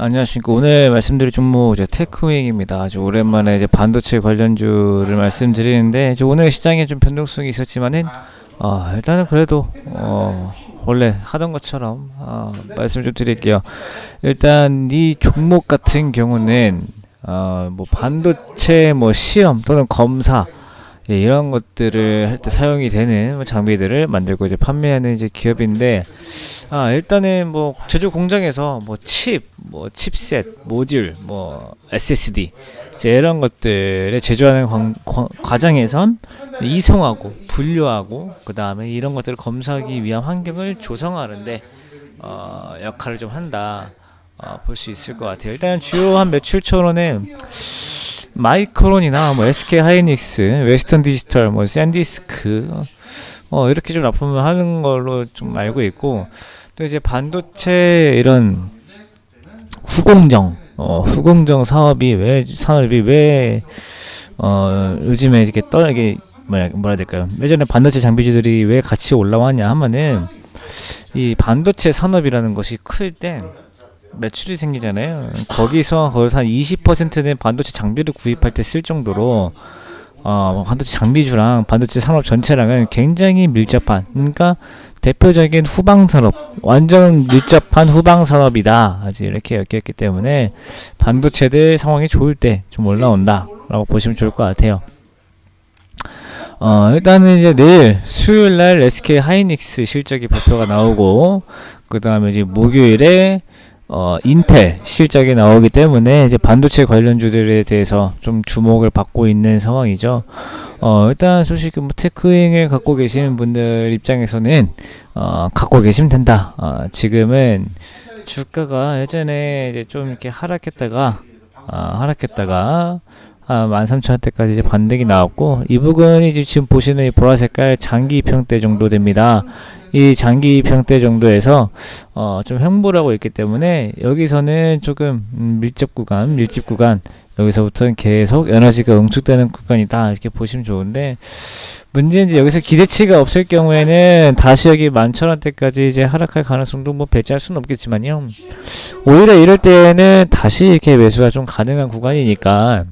안녕하십니까. 오늘 말씀드릴 종목 이제 테크윙입니다. 아주 오랜만에 이제 반도체 관련주를 말씀드리는데 이제 오늘 시장에 좀 변동성이 있었지만은 아, 일단은 그래도 어, 원래 하던 것처럼 아, 말씀 좀 드릴게요. 일단 이 종목 같은 경우는 어, 뭐 반도체 뭐 시험 또는 검사 예, 이런 것들을 할 때 사용이 되는 뭐 장비들을 만들고 이제 판매하는 이제 기업인데 아 일단은 뭐 제조 공장에서 뭐 칩, 뭐 칩셋, 모듈, 뭐 SSD 이제 이런 것들을 제조하는 광- 과- 과정에선 이송하고 분류하고 그 다음에 이런 것들을 검사하기 위한 환경을 조성하는데 어, 역할을 좀 한다 어, 볼 수 있을 것 같아요. 일단 주요 한 매출처로는 마이크론이나 뭐 SK 하이닉스, 웨스턴 디지털, 뭐 샌디스크 어 이렇게 좀 납품을 하는 걸로 좀 알고 있고 또 이제 반도체 이런 후공정 어 후공정 사업이 왜 산업이 왜 어 요즘에 이렇게 떠 이게 뭐야 뭐라 해야 될까요? 예전에 반도체 장비주들이 왜 같이 올라왔냐 하면은 이 반도체 산업이라는 것이 클때 매출이 생기잖아요. 거기서 거의 한 20%는 반도체 장비를 구입할 때 쓸 정도로 어, 반도체 장비주랑 반도체 산업 전체랑은 굉장히 밀접한, 그러니까 대표적인 후방 산업, 완전 밀접한 후방 산업이다. 아직 이렇게 엮였기 때문에 반도체들 상황이 좋을 때 좀 올라온다라고 보시면 좋을 것 같아요. 어, 일단은 이제 내일 수요일 날 SK 하이닉스 실적이 발표가 나오고, 그 다음에 이제 목요일에 어, 인텔 실적이 나오기 때문에 이제 반도체 관련주들에 대해서 좀 주목을 받고 있는 상황이죠. 어, 일단 솔직히 뭐 테크윙을 갖고 계시는 분들 입장에서는 어, 갖고 계시면 된다. 어, 지금은 주가가 예전에 이제 좀 이렇게 하락했다가 어, 하락했다가 한 13,000원대까지 이제 반등이 나왔고 이 부분이 지금 보시는 이 보라 색깔 장기 평대 정도 됩니다. 이 장기 평대 정도에서 어, 좀 횡보라고 있기 때문에 여기서는 조금 음, 밀접 구간, 밀집 구간 여기서부터는 계속 에너지가 응축되는 구간이다 이렇게 보시면 좋은데 문제는 이제 여기서 기대치가 없을 경우에는 다시 여기 11,000원대까지 이제 하락할 가능성도 뭐 배제할 수는 없겠지만요. 오히려 이럴 때는 다시 이렇게 매수가 좀 가능한 구간이니까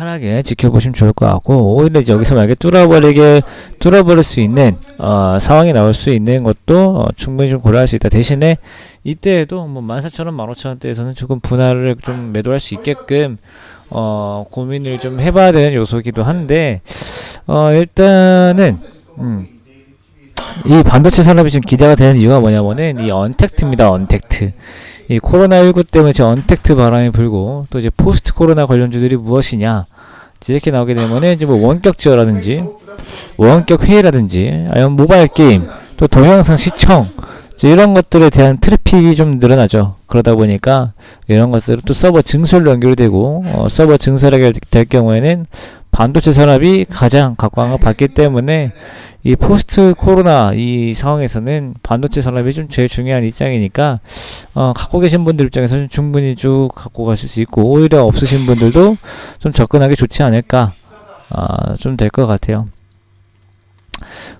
편하게 지켜보시면 좋을 것 같고 오히려 여기서 만약에 뚫어버리게 뚫어버릴 수 있는 어, 상황이 나올 수 있는 것도 어, 충분히 좀 고려할 수 있다. 대신에 이때에도 뭐 14,000원, 15,000원대에서는 조금 분할을 좀 매도할 수 있게끔 어, 고민을 좀 해봐야 되는 요소이기도 한데 어, 일단은 음, 이 반도체 산업이 좀 기대가 되는 이유가 뭐냐면은 이 언택트입니다 언택트 이 코로나19 때문에 지금 언택트 바람이 불고 또 이제 포스트 코로나 관련주들이 무엇이냐 이제 이렇게 나오게 되면은 이제 뭐 원격 지어라든지 원격 회의라든지 아니면 모바일 게임 또 동영상 시청 이제 이런 것들에 대한 트래픽이 좀 늘어나죠. 그러다 보니까 이런 것들은 또 서버 증설로 연결되고 어, 서버 증설하게 될 경우에는 반도체 산업이 가장 각광을 받기 때문에 이 포스트 코로나 이 상황에서는 반도체 산업이 좀 제일 중요한 입장이니까 어, 갖고 계신 분들 입장에서는 충분히 쭉 갖고 가실 수 있고 오히려 없으신 분들도 좀 접근하기 좋지 않을까 아, 좀 될 것 같아요.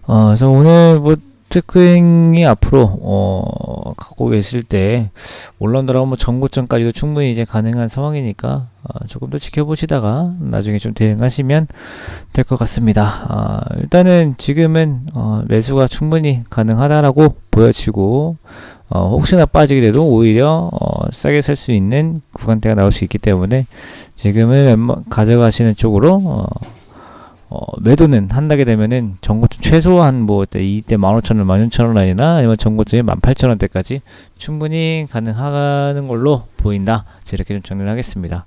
어, 그래서 오늘 뭐 테크잉이 앞으로 어, 갖고 계실 때 올라온다라고 뭐 전고점까지도 충분히 이제 가능한 상황이니까 어, 조금 더 지켜보시다가 나중에 좀 대응하시면 될 것 같습니다. 아, 일단은 지금은 어, 매수가 충분히 가능하다라고 보여지고 어, 혹시나 빠지게 돼도 오히려 어, 싸게 살 수 있는 구간대가 나올 수 있기 때문에 지금은 가져가시는 쪽으로 어, 어, 매도는 한다게 되면은 전고점 최소한 뭐 이때 15,000원, 16,000원 라인이나 아니면 전고점이 18,000원대까지 충분히 가능하는 걸로 보인다. 이렇게 좀 정리를 하겠습니다.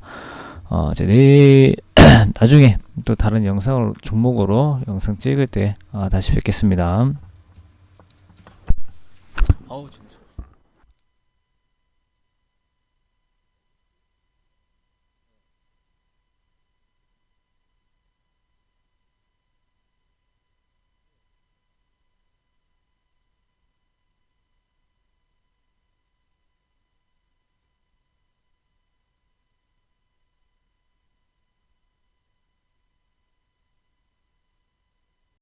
어, 이제 내일 나중에 또 다른 영상을 종목으로 영상 찍을 때 아, 다시 뵙겠습니다. 정말.